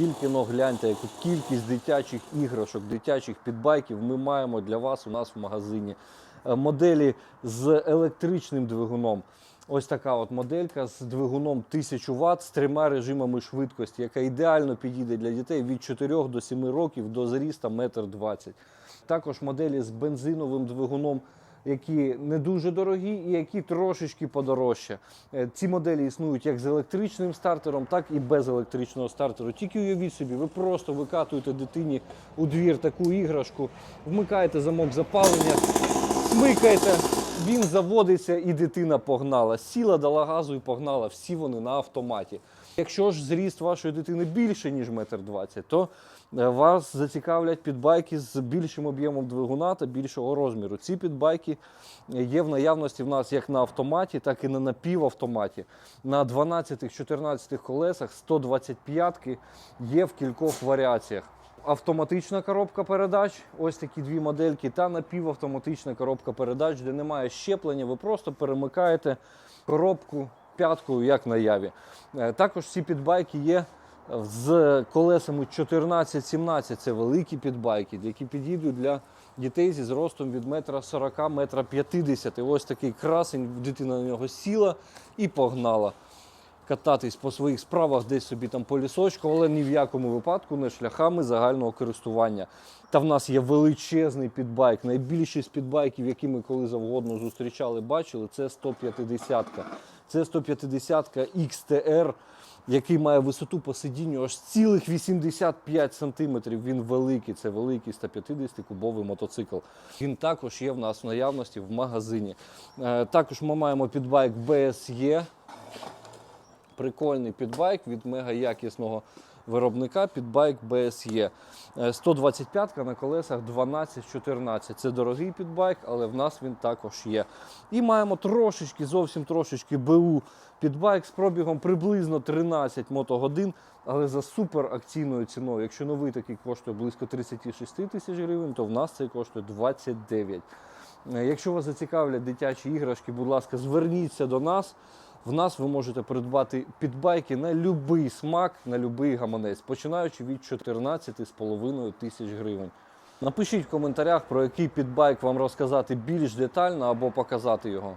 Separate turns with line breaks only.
тільки но гляньте, яку кількість дитячих іграшок, дитячих підбайків ми маємо для вас у нас в магазині. Е, Моделі з електричним двигуном. Ось така от моделька з двигуном 1000 Вт з трьома режимами швидкості, яка ідеально підійде для дітей від 4 до 7 років до зріста 1,20 м. Також моделі з бензиновим двигуном, які не дуже дорогі і які трошечки подорожче. Е, Ці моделі існують як з електричним стартером, так і без електричного стартеру. Тільки уявіть собі, ви просто викатуєте дитині у двір таку іграшку, вмикаєте замок запалення, смикаєте, він заводиться і дитина погнала. Сіла, дала газу і погнала. Всі вони на автоматі. Якщо ж зріст вашої дитини більше, ніж метр двадцять, то е, вас зацікавлять підбайки з більшим об'ємом двигуна та більшого розміру. Ці підбайки є в наявності в нас як на автоматі, так і на напівавтоматі. На 12-14 колесах 125-ки є в кількох варіаціях. Автоматична коробка передач, ось такі дві модельки, та напівавтоматична коробка передач, де немає щеплення, ви просто перемикаєте коробку п'яткою, як на яві. Е, Також ці підбайки є з колесами 14-17. Це великі підбайки, які підійдуть для дітей зі зростом від метра 40 метра 50. Ось такий красень, дитина на нього сіла і погнала кататись по своїх справах десь собі там по лісочку, але ні в якому випадку не шляхами загального користування. Та в нас є величезний підбайк. Найбільший з підбайків, які ми коли завгодно зустрічали, бачили, це 150-ка. Це 150-ка XTR, який має висоту по сидінню аж цілих 85 сантиметрів. Він великий, це великий 150-кубовий мотоцикл. Він також є в нас в наявності в магазині. Е, Також ми маємо підбайк BSE прикольний підбайк від мега якісного виробника підбайк BSE. Е, 125 на колесах 12-14. Це дорогий підбайк, але в нас він також є. І маємо трошечки, зовсім трошечки БУ підбайк з пробігом приблизно 13 мотогодин, але за супер акційною ціною. Якщо новий такий коштує близько 36 тисяч гривень, то в нас цей коштує 29. Е, Якщо вас зацікавлять дитячі іграшки, будь ласка, зверніться до нас. В нас ви можете придбати підбайки на будь-який смак, на будь-який гаманець, починаючи від 14,5 тисяч гривень. Напишіть в коментарях, про який підбайк вам розказати більш детально або показати його.